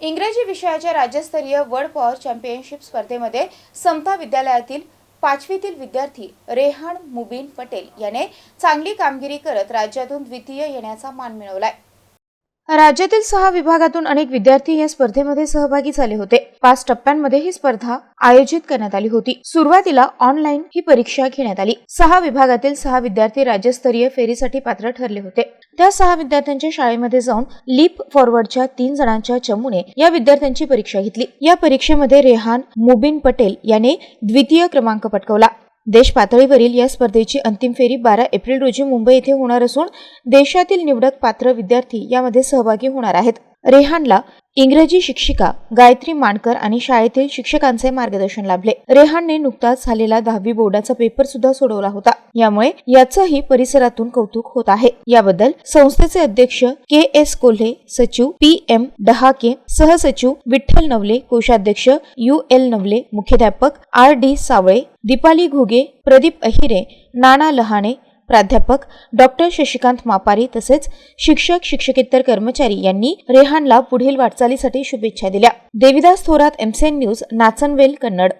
इंग्रजी विषयाच्या राज्यस्तरीय वर्ल्ड पॉवर चॅम्पियनशिप स्पर्धेमध्ये समता विद्यालयातील पाचवीतील विद्यार्थी रेहान मुबीन पटेल याने चांगली कामगिरी करत राज्यातून द्वितीय येण्याचा मान मिळवलाय. राज्यातील सहा विभागातून अनेक विद्यार्थी या स्पर्धेमध्ये सहभागी झाले होते. पाच टप्प्यांमध्ये ही स्पर्धा आयोजित करण्यात आली होती. सुरुवातीला ऑनलाईन ही परीक्षा घेण्यात आली. सहा विभागातील सहा विद्यार्थी राज्यस्तरीय फेरीसाठी पात्र ठरले होते. त्या सहा विद्यार्थ्यांच्या शाळेमध्ये जाऊन लीप फॉरवर्डच्या तीन जणांच्या चमूने या विद्यार्थ्यांची परीक्षा घेतली. या परीक्षेमध्ये रेहान मुबिन पटेल याने द्वितीय क्रमांक पटकवला. देश पातळीवरील या स्पर्धेची अंतिम फेरी बारा एप्रिल रोजी मुंबई येथे होणार असून देशातील निवडक पात्र विद्यार्थी यामध्ये सहभागी होणार आहेत. रेहानला इंग्रजी शिक्षिका गायत्री मानकर आणि शाळेतील शिक्षकांचे मार्गदर्शन लाभले. रेहानने नुकताच झालेला दहावी बोर्डाचा पेपर सुद्धा सोडवला होता. यामुळे याचंही परिसरातून कौतुक होत आहे. याबद्दल संस्थेचे अध्यक्ष के एस कोल्हे सचिव पी एम डहाके सहसचिव विठ्ठल नवले कोषाध्यक्ष यू एल नवले मुख्याध्यापक आर डी सावळे दीपाली घुगे प्रदीप अहिरे नाना लहाणे प्राध्यापक डॉक्टर शशिकांत मापारी तसेच शिक्षक शिक्षकेतर कर्मचारी यांनी रेहानला पुढील वाटचालीसाठी शुभेच्छा दिल्या. देविदास थोरात एमसेन न्यूज नाचनवेल कन्नड.